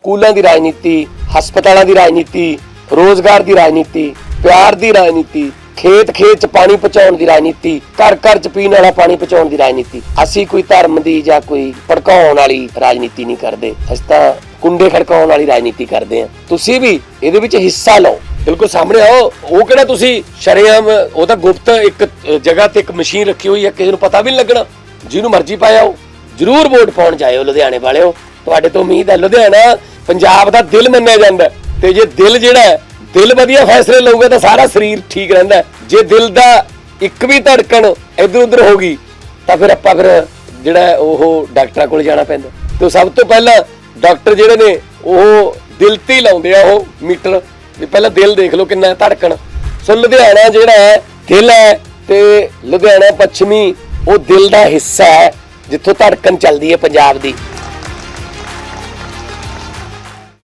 ਸਕੂਲਾਂ ਦੀ ਰਾਜਨੀਤੀ, ਹਸਪਤਾਲਾਂ ਦੀ ਰਾਜਨੀਤੀ, ਰੋਜ਼ਗਾਰ ਦੀ ਰਾਜਨੀਤੀ, ਪਿਆਰ ਦੀ ਰਾਜਨੀਤੀ ਖੇਤ ਖੇਤ ਚ ਪਾਣੀ ਪਹੁੰਚਾਉਣ ਦੀ ਰਾਜਨੀਤੀ ਘਰ ਘਰ ਚ ਪੀਣ ਵਾਲਾ ਪਾਣੀ ਪਹੁੰਚਾਉਣ ਦੀ ਰਾਜਨੀਤੀ। ਅਸੀਂ ਕੋਈ ਧਰਮ ਦੀ ਜਾਂ ਕੋਈ ਭੜਕਾਉਣ ਵਾਲੀ ਰਾਜਨੀਤੀ ਨਹੀਂ ਕਰਦੇ। ਅਸੀਂ ਤਾਂ ਕੁੰਡੇ ਖੜਕਾਉਣ ਵਾਲੀ ਰਾਜਨੀਤੀ ਕਰਦੇ ਹਾਂ। ਤੁਸੀਂ ਵੀ ਇਹਦੇ ਵਿੱਚ ਹਿੱਸਾ ਲਓ। ਬਿਲਕੁਲ ਸਾਹਮਣੇ ਆਓ। ਉਹ ਕਿਹੜਾ ਤੁਸੀਂ ਸ਼ਰੇਆਮ, ਉਹ ਤਾਂ ਗੁਪਤ ਇੱਕ ਜਗ੍ਹਾ ਤੇ ਇੱਕ ਮਸ਼ੀਨ ਰੱਖੀ ਹੋਈ ਹੈ। ਕਿਸੇ ਨੂੰ ਪਤਾ ਵੀ ਨਹੀਂ ਲੱਗਣਾ। ਜਿਹਨੂੰ ਮਰਜ਼ੀ ਪਾਇਓ ਜਰੂਰ ਵੋਟ ਪਾਉਣ ਜਾਇਓ ਲੁਧਿਆਣੇ ਵਾਲਿਓ। ਤੁਹਾਡੇ ਤੋਂ ਉਮੀਦ ਹੈ, ਲੁਧਿਆਣਾ ਪੰਜਾਬ ਦਾ ਦਿਲ ਮੰਨਿਆ ਜਾਂਦਾ ਹੈ। ਤੇ ਜੇ ਦਿਲ ਜਿਹੜਾ ਦਿਲ ਵਧੀਆ ਫੈਸਲੇ ਲਊਗਾ ਤਾਂ ਸਾਰਾ ਸਰੀਰ ਠੀਕ ਰਹਿੰਦਾ ਜੇ ਦਿਲ ਦਾ ਇੱਕ ਵੀ ਧੜਕਣ ਇੱਧਰ ਉੱਧਰ ਹੋ ਗਈ, ਤਾਂ ਫਿਰ ਆਪਾਂ ਫਿਰ ਜਿਹੜਾ ਉਹ ਡਾਕਟਰਾਂ ਕੋਲ ਜਾਣਾ ਪੈਂਦਾ ਤੇ ਸਭ ਤੋਂ ਪਹਿਲਾਂ ਡਾਕਟਰ ਜਿਹੜੇ ਨੇ, ਉਹ ਦਿਲ ਤੇ ਹੀ ਲਾਉਂਦੇ ਆ ਉਹ ਮੀਟਰ। ਵੀ ਪਹਿਲਾਂ ਦਿਲ ਦੇਖ ਲਓ ਕਿੰਨਾ ਧੜਕਣ। ਸੋ ਲੁਧਿਆਣਾ ਜਿਹੜਾ ਹੈ, ਦਿਲ ਹੈ ਤੇ ਲੁਧਿਆਣਾ ਪੱਛਮੀ ਉਹ ਦਿਲ ਦਾ ਹਿੱਸਾ ਹੈ, ਜਿੱਥੋਂ ਧੜਕਣ ਚੱਲਦੀ ਹੈ ਪੰਜਾਬ ਦੀ।